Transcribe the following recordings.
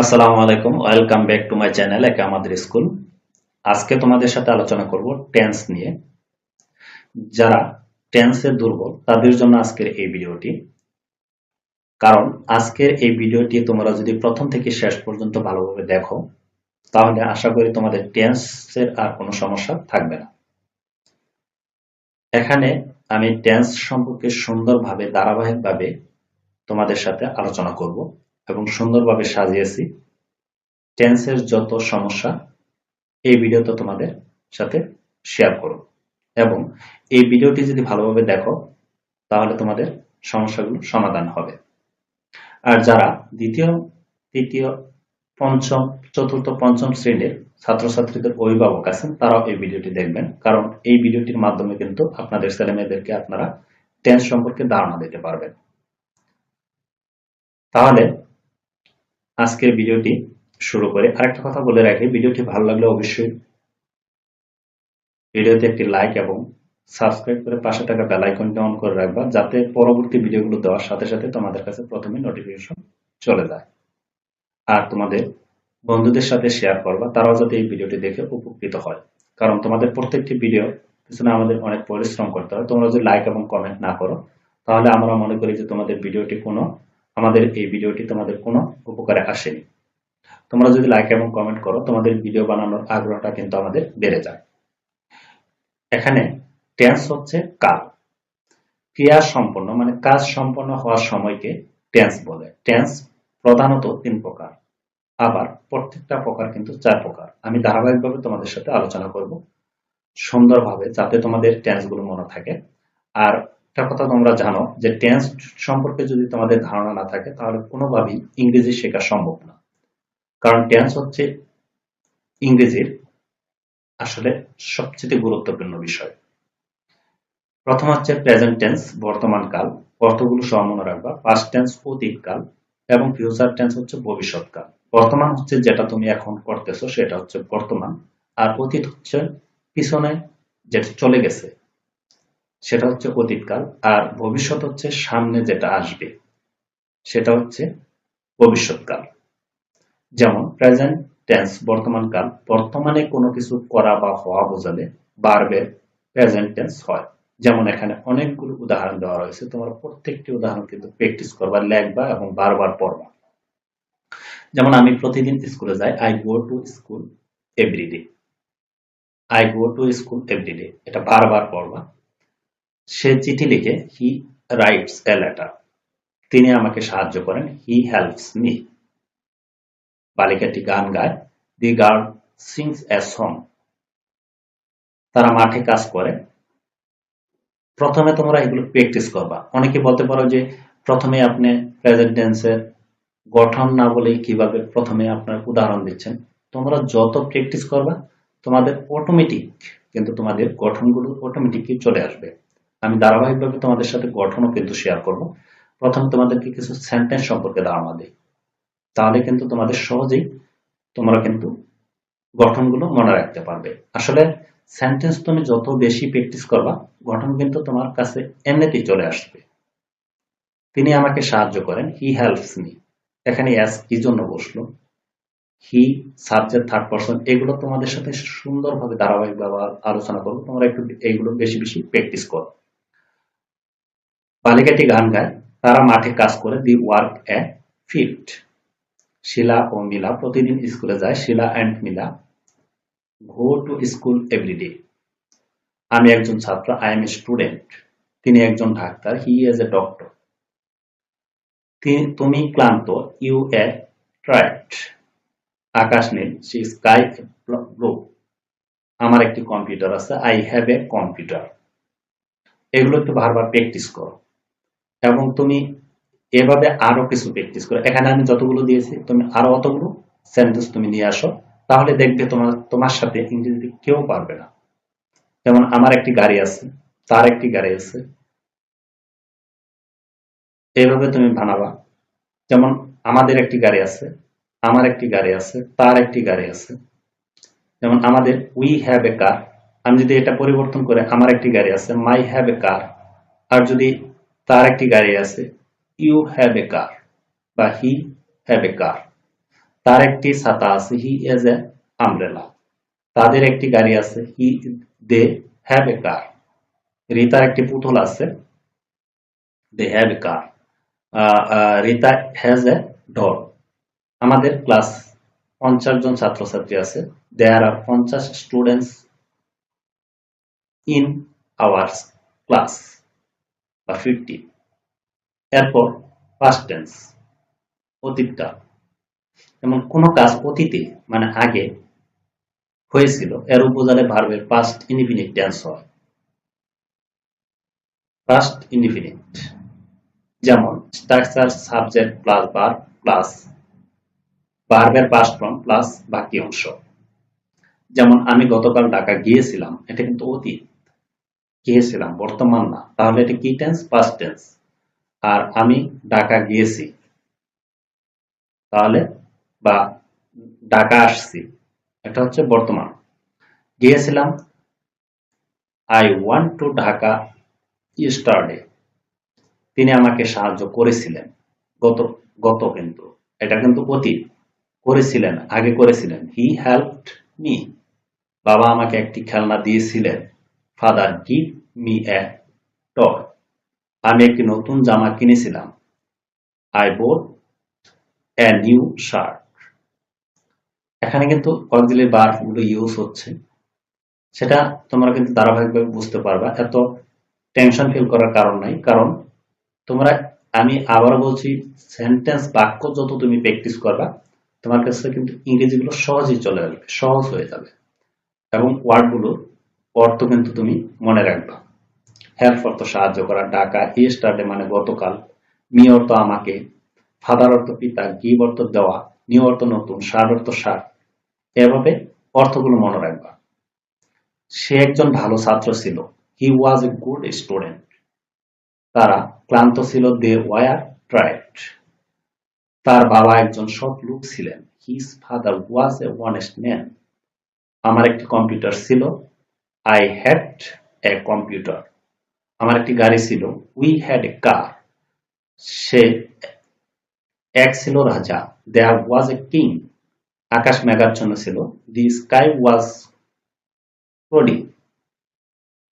আসসালামু আলাইকুম, welcome back to my channel একে আমাদের স্কুল। আজকে তোমাদের সাথে আলোচনা করব টেন্স নিয়ে। যারা টেন্সে দুর্বল, তাদের জন্য আজকের এই ভিডিওটি। কারণ আজকের এই ভিডিওটি তোমরা যদি প্রথম থেকে শেষ পর্যন্ত ভালোভাবে দেখো, তাহলে আশা করি তোমাদের টেন্সের আর কোনো সমস্যা থাকবে না। এখানে আমি টেন্স সম্পর্কে সুন্দরভাবে, ধারাবাহিকভাবে তোমাদের সাথে আলোচনা করব। এবং সুন্দরভাবে সাজিয়েছি। টেন্সের যত সমস্যা, এই ভিডিওতে তোমাদের সাথে শেয়ার করো এবং এই ভিডিওটি যদি ভালোভাবে দেখো, তাহলে তোমাদের সমস্যাগুলো সমাধান হবে। আর যারা দ্বিতীয়, তৃতীয়, পঞ্চম, চতুর্থ, পঞ্চম শ্রেণির ছাত্রছাত্রীদের অভিভাবক আছেন, তারাও এই ভিডিওটি দেখবেন। কারণ এই ভিডিওটির মাধ্যমে কিন্তু আপনাদের ছেলে মেয়েদেরকে আপনারা টেন্স সম্পর্কে ধারণা দিতে পারবেন। তাহলে আজকের ভিডিওটি শুরু করে আরেকটা কথা বলে রাখি, ভিডিওটি ভালো লাগলে অবশ্যই ভিডিওতে একটি লাইক এবং সাবস্ক্রাইব করে পাশে থাকা বেল আইকনটি অন করে রাখবা, যাতে পরবর্তী ভিডিওগুলো দেওয়ার সাথে সাথে তোমাদের কাছে প্রথমে নোটিফিকেশন চলে যায়। আর তোমাদের বন্ধুদের সাথে শেয়ার করবা, তারাও যাতে এই ভিডিওটি দেখে উপকৃত হয়। কারণ তোমাদের প্রত্যেকটি ভিডিও পিছনে আমাদের অনেক পরিশ্রম করতে হয়। তোমরা যদি লাইক এবং কমেন্ট না করো, তাহলে আমরা মনে করি যে তোমাদের ভিডিওটি কোনো আমাদের এই ভিডিওটি তোমাদের কোনো উপকারে আসেনি। তোমরা যদি লাইক এবং কমেন্ট করো, তোমাদের ভিডিও বানানোর আগ্রহটা কিন্তু আমাদের বেড়ে যায়। এখানে টেন্স হচ্ছে কাল। ক্রিয়া সম্পন্ন মানে কাজ সম্পন্ন হওয়ার সময়কে টেন্স বলে। টেন্স প্রধানত তিন প্রকার, আবার প্রত্যেকটা প্রকার কিন্তু চার প্রকার। আমি ধারাবাহিকভাবে তোমাদের সাথে আলোচনা করব সুন্দরভাবে, যাতে তোমাদের টেন্সগুলো মনে থাকে। আর একটা কথা তোমরা জানো যে টেন্স সম্পর্কে যদি তোমাদের ধারণা না থাকে, তাহলে কোনোভাবেই ইংরেজি শেখা সম্ভব না। কারণ টেন্স হচ্ছে ইংরেজির আসলে সবচেয়ে গুরুত্বপূর্ণ বিষয়। প্রথম হচ্ছে প্রেজেন্ট টেন্স বর্তমান কাল। অর্থগুলো সহ মনে রাখবা। পাস্ট টেন্স অতীতকাল এবং ফিউচার টেন্স হচ্ছে ভবিষ্যৎকাল বর্তমান হচ্ছে যেটা তুমি এখন করতেছো, সেটা হচ্ছে বর্তমান। আর অতীত হচ্ছে পিছনে যেটা চলে গেছে। সেটা হচ্ছে অতীতকাল, আর ভবিষ্যৎ হচ্ছে সামনে যেটা আসবে, সেটা হচ্ছে ভবিষ্যৎকাল। যেমন প্রেজেন্ট টেন্স বর্তমান কাল, বর্তমানে কোনো কিছু করা বা হওয়া বোঝালে বারবে প্রেজেন্ট টেন্স হয়। যেমন এখানে অনেকগুলো উদাহরণ দেওয়া রয়েছে, তোমরা প্রত্যেকটি উদাহরণ কিন্তু প্র্যাকটিস করবা, লেখবা এবং বারবার পড়বা। যেমন আমি প্রতিদিন স্কুলে যাই I go to school every day I go to school every day এটা বারবার পড়বা। সে চিঠি লিখে হি রাইটস এ লেটার তিনি আমাকে সাহায্য করেন হি হেল্পস মি বালিকাটি গান গায় the girl sings a song তারা মাঠে কাজ করে। প্রথমে তোমরা এগুলো প্র্যাকটিস করবা। অনেকে বলতে পারো যে, প্রথমে আপনি প্রেজেন্ট টেন্সের গঠন না বলে কীভাবে প্রথমে আপনার উদাহরণ দিচ্ছেন? তোমরা যত প্র্যাকটিস করবা, তোমাদের অটোমেটিক কিন্তু তোমাদের গঠনগুলো অটোমেটিকই চলে আসবে। আমি ধারাবাহিকভাবে তোমাদের সাথে গঠনও কিন্তু শেয়ার করব। প্রথমে তোমাদেরকে কিছু সেন্টেন্স সম্পর্কে ধারণা দিই। তাহলে কিন্তু তোমাদের সহজেই তোমরা কিন্তু গঠনগুলো মনে রাখতে পারবে। আসলে সেন্টেন্স তুমি যত বেশি প্র্যাকটিস করবা, গঠন কিন্তু তোমার কাছে এমনিতেই চলে আসবে। তিনি আমাকে সাহায্য করেন হি হেল্পস মি এখানে অ্যাস কি জন্য বসল? হি সাবজেক্ট থার্ড পার্সন এগুলো তোমাদের সাথে সুন্দরভাবে ধারাবাহিকভাবে আলোচনা করব। তোমরা একটু এইগুলো বেশি বেশি প্র্যাকটিস করো। বালিকাটি গান গায়, তারা মাঠে কাজ করে দি ওয়ার্ক এ ফিল্ড শিলা ও মিলা প্রতিদিন স্কুলে যায়, Shila and Mila go to school everyday আমি একজন ছাত্র আই এম স্টুডেন্ট তিনি একজন doctor he is a doctor তুমি ক্লান্ত ইউ এ ট্রাইট আকাশ নীল সি স্কাই ব্লু আমার একটি কম্পিউটার আছে আই হ্যাভ এ কম্পিউটার এগুলো একটু বারবার প্র্যাকটিস করো। এবং তুমি এভাবে আরও কিছু প্র্যাকটিস করো। এখানে আমি যতগুলো দিয়েছি, তুমি আরও অতগুলো সেন্টেন্স তুমি নিয়ে আসো। তাহলে দেখবে তোমার তোমার সাথে ইংরেজিতে কেউ পারবে না। যেমন আমার একটি গাড়ি আছে, তার একটি গাড়ি আছে। এইভাবে তুমি বানাবা। যেমন আমাদের একটি গাড়ি আছে, আমার একটি গাড়ি আছে, তার একটি গাড়ি আছে। যেমন আমাদের উই হ্যাভ এ কার আমি যদি এটা পরিবর্তন করে, আমার একটি গাড়ি আছে মাই হ্যাভ এ কার আর যদি তার একটি গাড়ি আছে। ইউ হ্যাভ এ কার বা হি হ্যাভ এ কার তার একটি ছাতা আছে হি এজ এ আমব্রেলা তাদের একটি গাড়ি আছে হি দে হ্যাভ এ কার রিতার একটি পুতুল আছে they have a car Rita has a doll আমাদের ক্লাস পঞ্চাশ জন ছাত্রছাত্রী আছে। দেয়ার আর পঞ্চাশ স্টুডেন্টস ইন আওয়ার ক্লাস বা ফিফটি এরপর পাস্ট টেন্স অতীতকাল যেমন কোনো কাজ অতীতে মানে আগে, হয়েছিল, এর উপজালে ভার্বের পাস্ট ইনডিফিনিট টেন্স হয়। পাস্ট ইনডিফিনিট যেমন স্ট্রাকচার সাবজেক্ট প্লাস বার প্লাস ভার্বের পাস্ট ফর্ম প্লাস বাকি অংশ। যেমন আমি গতকাল ঢাকা গিয়েছিলাম, এটা কিন্তু অতীত। গিয়েছিলাম, বর্তমান না। তাহলে এটা কি টেন্স পাস্ট টেন্স আর আমি ঢাকা গিয়েছি। তাহলে বা ঢাকা আসছি। এটা হচ্ছে বর্তমান। গিয়েছিলাম I want to Dhaka yesterday তিনি আমাকে সাহায্য করেছিলেন। গত গত কিন্তু। এটা কিন্তু অতীত। করেছিলেন, আগে করেছিলেন। হি হেল্পড মি বাবা আমাকে একটি খেলনা দিয়েছিলেন। Father give me a toy আমি একটি নতুন জামা কিনেছিলাম। I bought a new shirt. এখানে কিন্তু অক্সিলারি বার্বগুলো ইউজ হচ্ছে। সেটা তোমরা কিন্তু ধারাবাহিকভাবে বুঝতে পারবা। এত টেনশন ফিল করার কারণ নাই। কারণ তোমরা, আমি আবার বলছি, সেন্টেন্স বাক্য যত তুমি প্র্যাকটিস করবা, তোমার কাছে কিন্তু ইংরেজিগুলো সহজেই চলে আসবে, সহজ হয়ে যাবে। এবং ওয়ার্ডগুলোর অর্থ কিন্তু তুমি মনে রাখবা। হেল্প অর্থ সাহায্য করা ডাকা ইয়েস্টারডে মানে গতকাল। মি অর্থ আমাকে, ফাদার অর্থ পিতা গিভ অর্থ দেওয়া, নিউ অর্থ নতুন সার অর্থ সার এভাবে অর্থগুলো মনে রাখবা। সে একজন ভালো ছাত্র ছিল। হি ওয়াজ এ গুড স্টুডেন্ট তারা ক্লান্ত ছিল দে ওয়ার ট্রাইড তার বাবা একজন সৎ লোক ছিলেন। His father was a honest man আমার একটি কম্পিউটার ছিল। আই হ্যাড এ কম্পিউটার আমার একটি গাড়ি ছিল। উই হ্যাড এ কার সে এক ছিল রাজা। দেয়ার ওয়াজ এ কিং আকাশ মেঘাচ্ছন্ন ছিল। দি স্কাই ওয়াজ ক্লোডি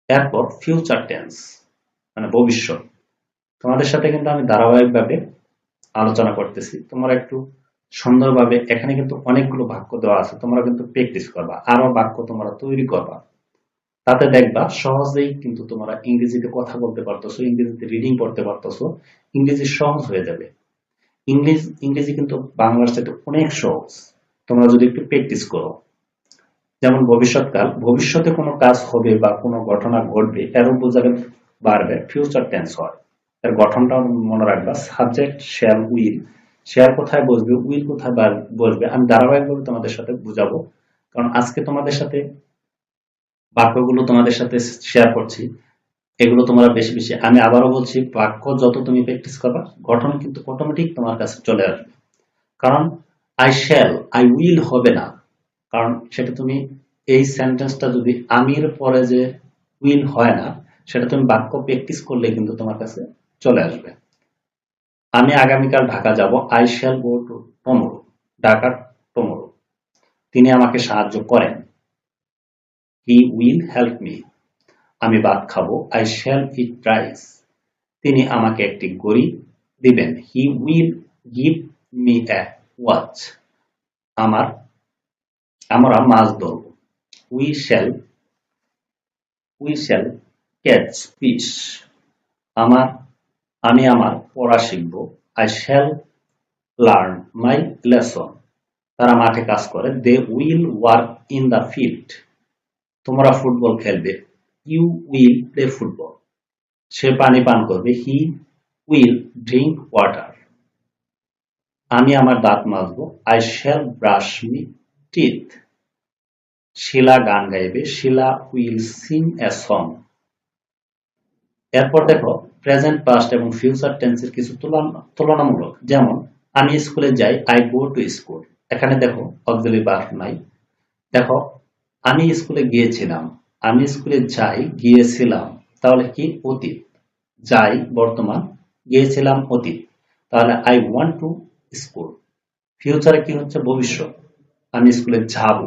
এরপর ফিউচার টেন্স মানে ভবিষ্যৎ। তোমাদের সাথে কিন্তু আমি ধারাবাহিকভাবে আলোচনা করতেছি। তোমরা একটু সুন্দরভাবে এখানে কিন্তু অনেকগুলো বাক্য দেওয়া আছে। তোমরা কিন্তু প্র্যাকটিস করবা। আরও বাক্য তোমরা তৈরি করবা। তাতে দেখবা সহজেই কিন্তু তোমরা ইংরেজিতে কথা বলতে পারতেছো, ইংরেজিতে রিডিং পড়তে পারতেছো, ইংরেজি সহজ হয়ে যাবে। ইংলিশ ইংরেজি কিন্তু বাংলার সাথে অনেক সহজ। তোমরা যদি একটু প্র্যাকটিস করো। যেমন ভবিষ্যৎকাল, ভবিষ্যতে কোনো কাজ হবে বা কোনো ঘটনা ঘটবে, এর বোঝালে বাড়বে ফিউচার টেন্স হয়। এর গঠনটা মনে রাখবা সাবজেক্ট শেয়ার উইল শেয়ার কোথায় বসবে উইল কোথায় বসবে, আমি ধারাবাহিকভাবে তোমাদের সাথে বুঝাবো। কারণ আজকে তোমাদের সাথে বাক্যগুলো তোমাদের সাথে শেয়ার করছি। এগুলো তোমরা বেশি বেশি, আমি আবারও বলছি, বাক্য যত তুমি প্র্যাকটিস করবা, গঠন কিন্তু অটোমেটিক তোমার কাছে চলে আসবে। কারণ আই শ্যাল আই উইল হবে না। কারণ সেটা তুমি এই সেন্টেন্সটা যদি আমির পরে যে উইল হয় না, সেটা তুমি বাক্য প্র্যাকটিস করলে কিন্তু তোমার কাছে চলে আসবে। আমি আগামীকাল ঢাকা যাব I shall go to tomorrow ঢাকার টমরো তিনি আমাকে সাহায্য করেন। হি উইল হেল্প মি আমি ভাত খাব। আই শ্যাল ইট রাইস তিনি আমাকে একটি গড়ি দিবেন। He will give me a watch আমার, আমরা মাছ ধরব। We shall we shall catch fish আমার, আমি আমার পড়া শিখব। I shall learn my lesson তারা মাঠে কাজ করে। They will work in the field তোমরা ফুটবল খেলবে। ইউ উইল প্লে ফুটবল সে পানি পান করবে। হি উইল ড্রিঙ্ক ওয়াটার আমি আমার দাঁত মাজব। I shall brush me teeth Shila গান গাইবে। Shila will sing a song এরপর দেখো প্রেজেন্ট পাস্ট এবং ফিউচার টেন্সের কিছু তুলনামূলক। যেমন, আমি স্কুলে যাই আই গো টু স্কুল এখানে দেখো অক্সিলারি বার্ব নাই। দেখো আমি স্কুলে গিয়েছিলাম, আমি স্কুলে যাই, গিয়েছিলাম, তাহলে কি অতীত? যাই, বর্তমান, গিয়েছিলাম অতীত। তাহলে আই ওয়ান্ট টু স্কুল ফিউচারে কি হচ্ছে? ভবিষ্যৎ। আমি স্কুলে যাব।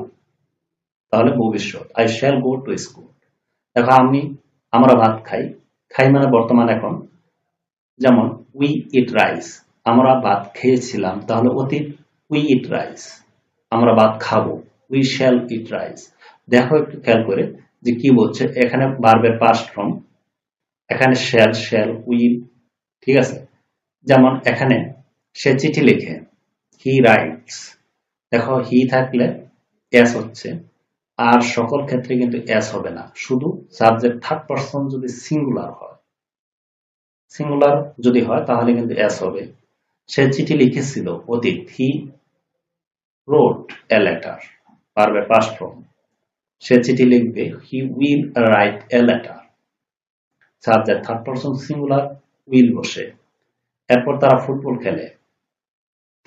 তাহলে ভবিষ্যৎ। I shall go to school দেখো, আমি আমরা ভাত খাই। খাই মানে বর্তমান এখন। যেমন উই ইট রাইস আমরা ভাত খেয়েছিলাম। তাহলে অতীত উই ইট রাইস আমরা ভাত খাব। উই শ্যাল ইট রাইস দেখো একটু খেয়াল করে যে কি বলছে। এখানে বারবের পাস্ট ফর্ম এখানে শ্যাল শ্যাল উইল ঠিক আছে? যেমন এখানে সে চিঠি লিখে হি রাইটস দেখো হি থাকলে এস হচ্ছে, আর সকল ক্ষেত্রে কিন্তু এস হবে না। শুধু সাবজেক্ট থার্ড পারসন যদি সিঙ্গুলার হয় সিঙ্গুলার যদি হয়, তাহলে কিন্তু এস হবে। সে চিঠি লিখেছিল অতীত। হি রোড এ লেটার পারবে পাস্ট ফর্ম সে চিঠি লিখবে he will write a letter subject third person singular will বসে। এরপর তারা ফুটবল খেলে।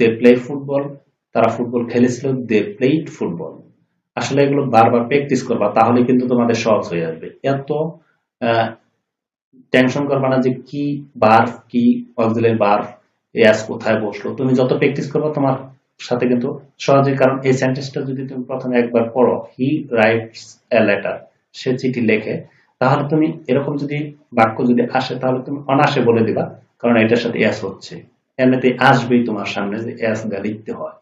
দে প্লে ফুটবল তারা ফুটবল খেলেছিল দে প্লেড ফুটবল আসলে এগুলো বারবার প্র্যাকটিস করবা তাহলে কিন্তু তোমাদের সহজ হয়ে আসবে এত টেনশন করবা না যে কি বার কি অক্সিলারি বার এস কোথায় বসল। তুমি যত প্র্যাকটিস করবে, তোমার সাথে কিন্তু সহজে কারণ এই সেন্টেন্সটা যদি তুমি প্রথমে একবার পড়ো হি রাইটস এ লেটার সে চিঠি লেখে, তাহলে তুমি এরকম যদি বাক্য যদি আসে, তাহলে তুমি অনাসে বলে দিবা, কারণ এটার সাথে এস হচ্ছে। এমনিতে আসবেই তোমার সামনে যে এস দেয়া লিখতে হয়।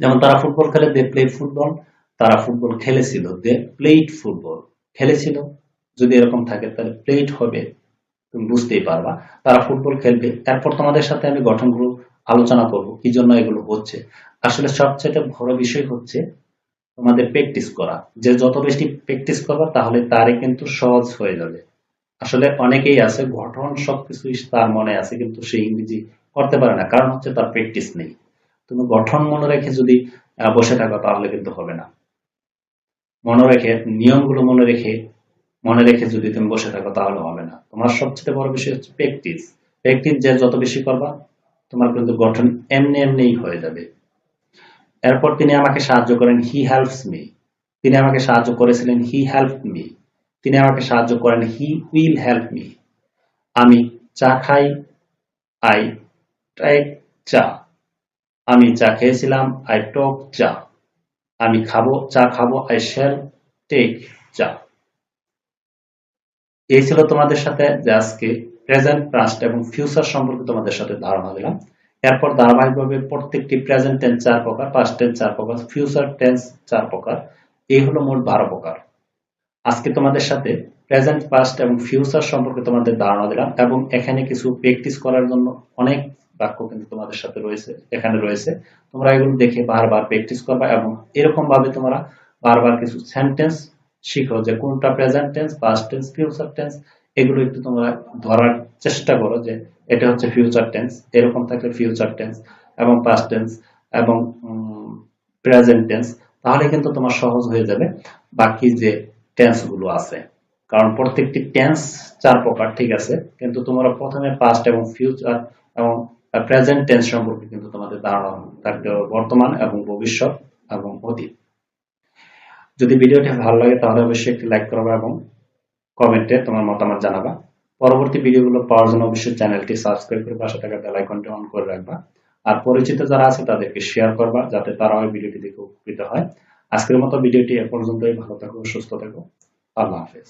যেমন তারা ফুটবল খেলে দে প্লে ফুটবল তারা ফুটবল খেলেছিল দে প্লেড ফুটবল খেলেছিল। যদি এরকম থাকে, তাহলে প্লেট হবে, তুমি বুঝতেই পারবা। তারা ফুটবল খেলবে। তারপর তোমাদের সাথে আমি গঠন গঠনগুলো আলোচনা করব, কি জন্য এগুলো হচ্ছে। আসলে সবচেয়ে বড় বিষয় হচ্ছে তোমাদের প্র্যাকটিস করা। যে যত বেশি প্র্যাকটিস করবা, তাহলে তারই কিন্তু সহজ হয়ে যাবে। আসলে অনেকেই আছে, গঠন সবকিছু তার মনে আছে, কিন্তু সে ইংরেজি করতে পারে না, কারণ হচ্ছে তার প্র্যাকটিস নেই। তুমি গঠন মনে রেখে যদি বসে থাকো, তাহলে কিন্তু হবে না। মনে রেখে, নিয়মগুলো মনে রেখে মনে রেখে যদি তুমি বসে থাকো, তাহলে হবে না। তোমার সবচেয়ে বড় বিষয় হচ্ছে প্র্যাকটিস প্র্যাকটিস যে যত বেশি করবা তোমার কিন্তু গঠন এমনি এমনিই হয়ে যাবে। এরপর তিনি আমাকে সাহায্য করেন হি হেল্পস মি তিনি আমাকে সাহায্য করেছিলেন হি হেল্প মি তিনি আমাকে সাহায্য করেন হি উইল হেল্প মি আমি চা খাই আই টেক চা। আমি চা খেয়েছিলাম আই টক চা। আমি খাব, চা খাব আই শ্যাল টেক চা। এই ছিল তোমাদের সাথে যে আজকে প্রেজেন্ট পাস্ট এবং ফিউচার সম্পর্কে তোমাদের সাথে ধারণা দিলাম। এরপর ধারাবাহিকভাবে প্রত্যেকটি প্রেজেন্ট টেন্স চার প্রকার পাস্ট টেন্স চার প্রকার ফিউচার টেন্স চার প্রকার। এই হলো মোট বারো প্রকার। আজকে তোমাদের সাথে প্রেজেন্ট পাস্ট এবং ফিউচার সম্পর্কে তোমাদের ধারণা দিলাম এবং এখানে কিছু প্র্যাকটিস করার জন্য অনেক বাক্য কিন্তু তোমাদের সাথে রয়েছে, এখানে রয়েছে। তোমরা এগুলো দেখে বারবার প্র্যাকটিস করবা এবং এরকম ভাবে তোমরা বারবার কিছু সেন্টেন্স শিখো যে কোনটা present tense past tense future tense এগুলো একটু তোমরা ধরার চেষ্টা করো যে এটা হচ্ছে ফিউচার টেন্স এরকম থাকলে ফিউচার টেন্স এবং পাস্ট টেন্স এবং প্রেজেন্ট টেন্স তাহলে কিন্তু তোমার সহজ হয়ে যাবে বাকি যে টেন্সগুলো আছে। কারণ প্রত্যেকটি টেন্স চার প্রকার, ঠিক আছে? কিন্তু তোমরা প্রথমে পাস্ট এবং ফিউচার এবং প্রেজেন্ট টেন্স সম্পর্কে কিন্তু তোমাদের ধারণা থাকতে হবে বর্তমান এবং ভবিষ্যৎ এবং অতীত। যদি ভিডিওটি ভালো লাগে তাহলে অবশ্যই একটি লাইক করবে এবং কমেন্টে তোমার মতামত জানাবা। পরবর্তী ভিডিওগুলো পাওয়ার জন্য অবশ্যই চ্যানেলটি সাবস্ক্রাইব করে পাশে থাকা বেল আইকনটি অন করে রাখবা। আর পরিচিত যারা আছে, তাদেরকে শেয়ার করবা, যাতে তারাও এই ভিডিওটি দেখে উপকৃত হয়। আজকের মতো ভিডিওটি এ পর্যন্তই। ভালো থাকো, সুস্থ থাকো। আল্লাহ হাফেজ।